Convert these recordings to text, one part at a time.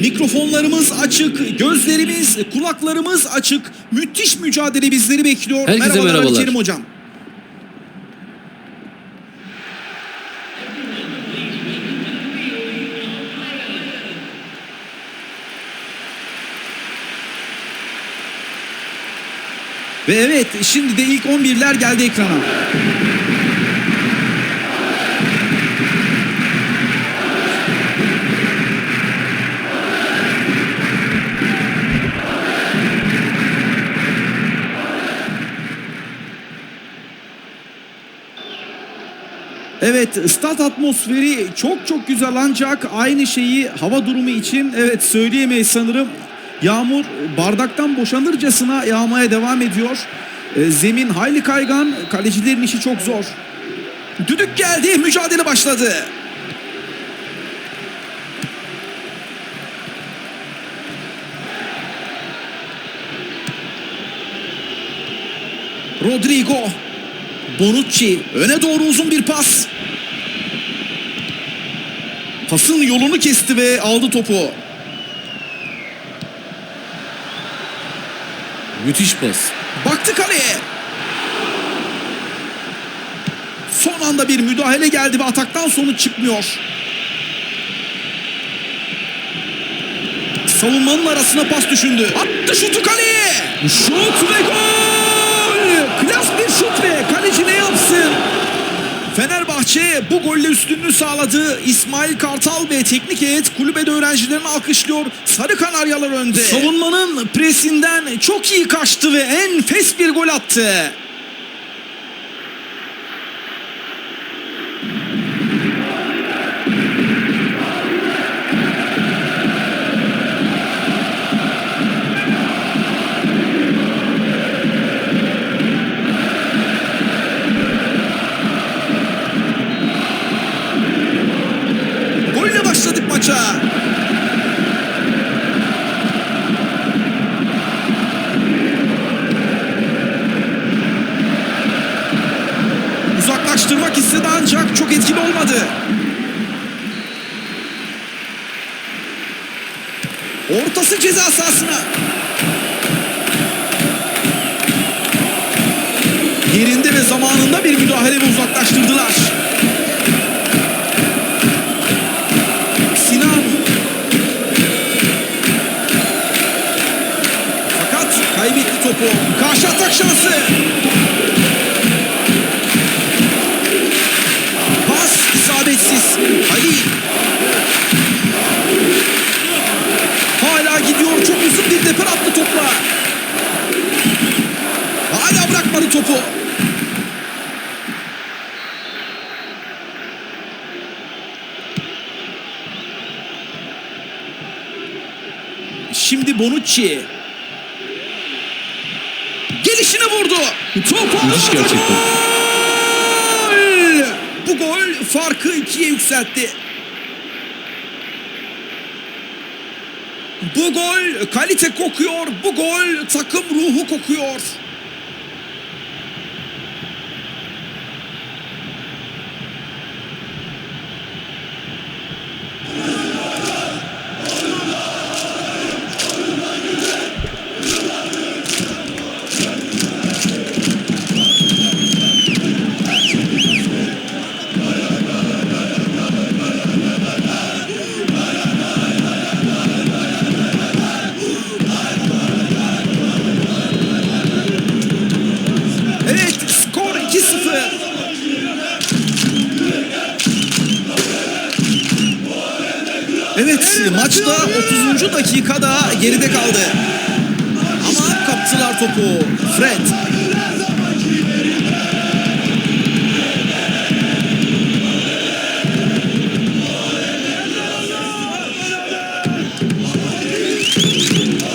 Mikrofonlarımız açık, gözlerimiz, kulaklarımız açık. Müthiş mücadele bizleri bekliyor. Herkese Merhabalar merhabalar. Kerim Hocam. Ve evet şimdi de ilk 11'ler geldi ekrana. Evet stat atmosferi çok çok güzel ancak aynı şeyi hava durumu için evet söyleyemeyiz sanırım. Yağmur bardaktan boşanırcasına yağmaya devam ediyor. Ee, zemin hayli kaygan, kalecilerin işi çok zor. Düdük geldi, mücadele başladı. Rodrigo Bonucci öne doğru uzun bir pas. Pasın yolunu kesti ve aldı topu. Müthiş pas. Baktı kaleye. Son anda bir müdahale geldi ve ataktan sonuç çıkmıyor. Savunmanın arasına pas düşündü. Attı şutu kaleye. Şut ve gol. Klas bir şut ve kaleci ne yapsın? Fenerbahçe bu golle üstünlüğü sağladı. İsmail Kartal ve teknik heyet kulübede öğrencilerini alkışlıyor. Sarı Kanaryalar önde. Savunmanın presinden çok iyi kaçtı ve enfes bir gol attı. Ortası ceza sahasına. Yerinde ve zamanında bir müdahale ve uzaklaştırdılar. Sinan. Fakat kaybetti topu. Karşı atak şansı. Pas isabetsiz. Halil. Deper attı topla. Hala bırakmadı topu. Şimdi Bonucci. Gelişine vurdu. Top Müthiş gerçekten. Gol! Bu gol farkı ikiye yükseltti. Bu gol kalite kokuyor. Bu gol takım ruhu kokuyor. 1-0. Evet maçta 30. dakikada geride kaldı. Ama kaptılar topu. Fred.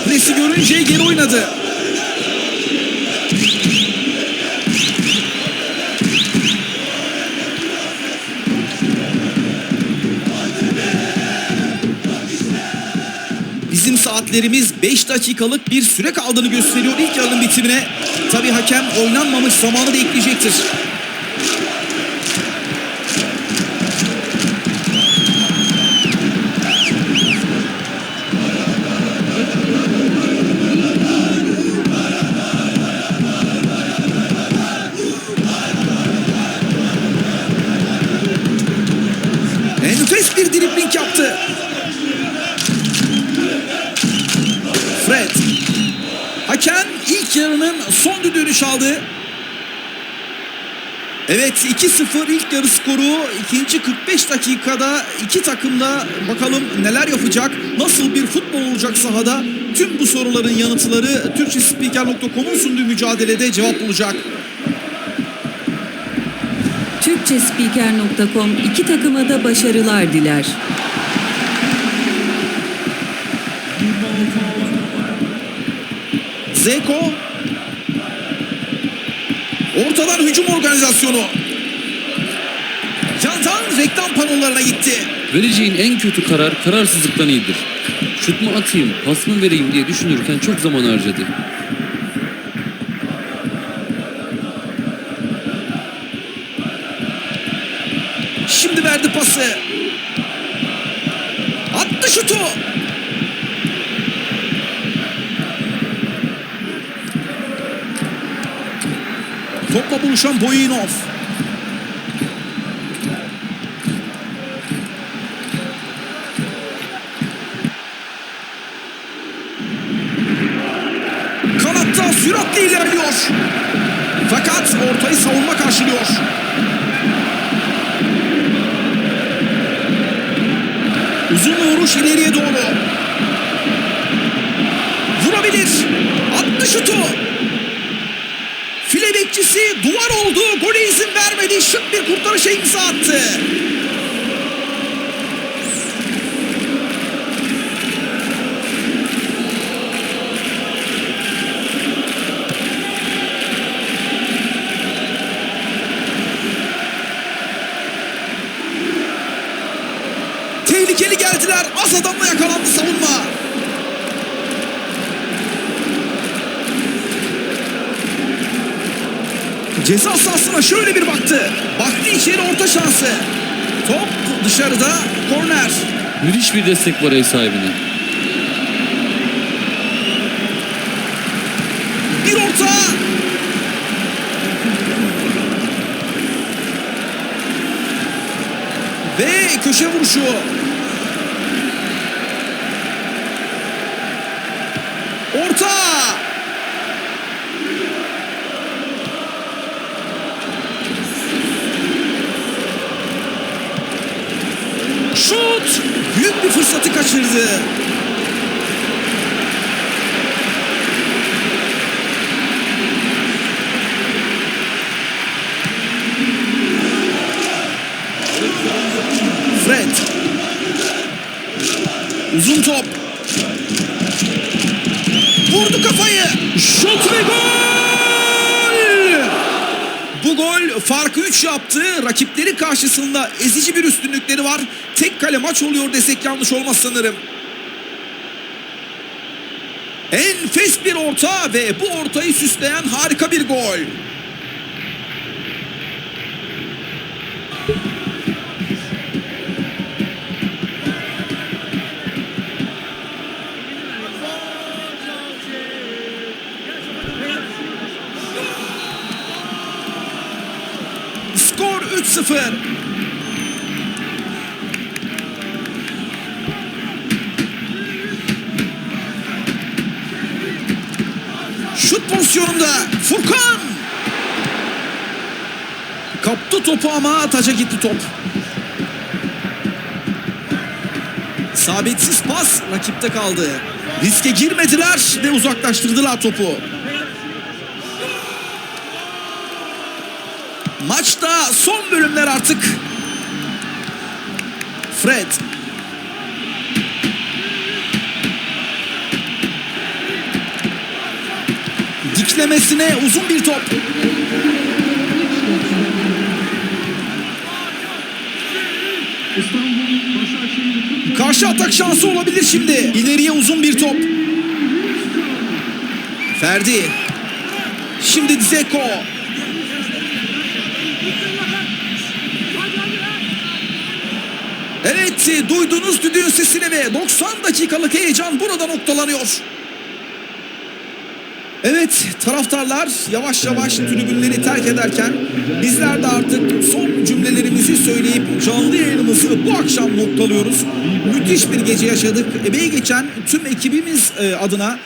Plesi görünce geri oynadı. Bizim saatlerimiz 5 dakikalık bir süre kaldığını gösteriyor ilk yarının bitimine. Tabi hakem oynanmamış zamanı da ekleyecektir. Düdüğünü çaldı. Evet 2-0 ilk yarı skoru. ikinci 45 dakikada iki takım da bakalım neler yapacak. Nasıl bir futbol olacak sahada? Tüm bu soruların yanıtları Türkçespiker.com'un sunduğu mücadelede cevap bulacak. Türkçespiker.com iki takıma da başarılar diler. Zeko. Ortadan hücum organizasyonu. Yandan reklam panolarına gitti. Vereceğin en kötü karar kararsızlıktan iyidir. Şut mu atayım, pas mı vereyim diye düşünürken çok zaman harcadı. Şimdi verdi pası. Attı şutu. Topla buluşan Boyinov. Kanatta süratle ilerliyor. Fakat ortayı savunma karşılıyor. Uzun vuruş ileriye doğru. Vurabilir. Attı şutu. Bekçisi duvar oldu. Gole izin vermedi. Şık bir kurtarışa imza attı. Tehlikeli geldiler. Az adamla yakalandı savunma. Ceza sahasına şöyle bir baktı. Baktı içeri orta şansı. Top dışarıda korner. Müthiş bir destek var ev sahibine. Bir orta. Ve köşe vuruşu. Orta. Şut. Büyük bir fırsatı kaçırdı. 3 yaptı. Rakipleri karşısında ezici bir üstünlükleri var. Tek kale maç oluyor desek yanlış olmaz sanırım. Enfes bir orta ve bu ortayı süsleyen harika bir gol. Skor 3-0. Şut pozisyonunda Furkan. Kaptı topu ama taca gitti top. Sabitsiz pas rakipte kaldı. Riske girmediler ve uzaklaştırdılar topu. Maçta son bölümler artık. Fred. Diklemesine uzun bir top. Karşı atak şansı olabilir şimdi. İleriye uzun bir top. Ferdi. Şimdi Dzeko. Evet duydunuz düdüğün sesini ve 90 dakikalık heyecan burada noktalanıyor. Evet taraftarlar yavaş yavaş tribünleri terk ederken bizler de artık son cümlelerimizi söyleyip canlı yayınımızı bu akşam noktalıyoruz. Müthiş bir gece yaşadık. Emeği geçen tüm ekibimiz e, adına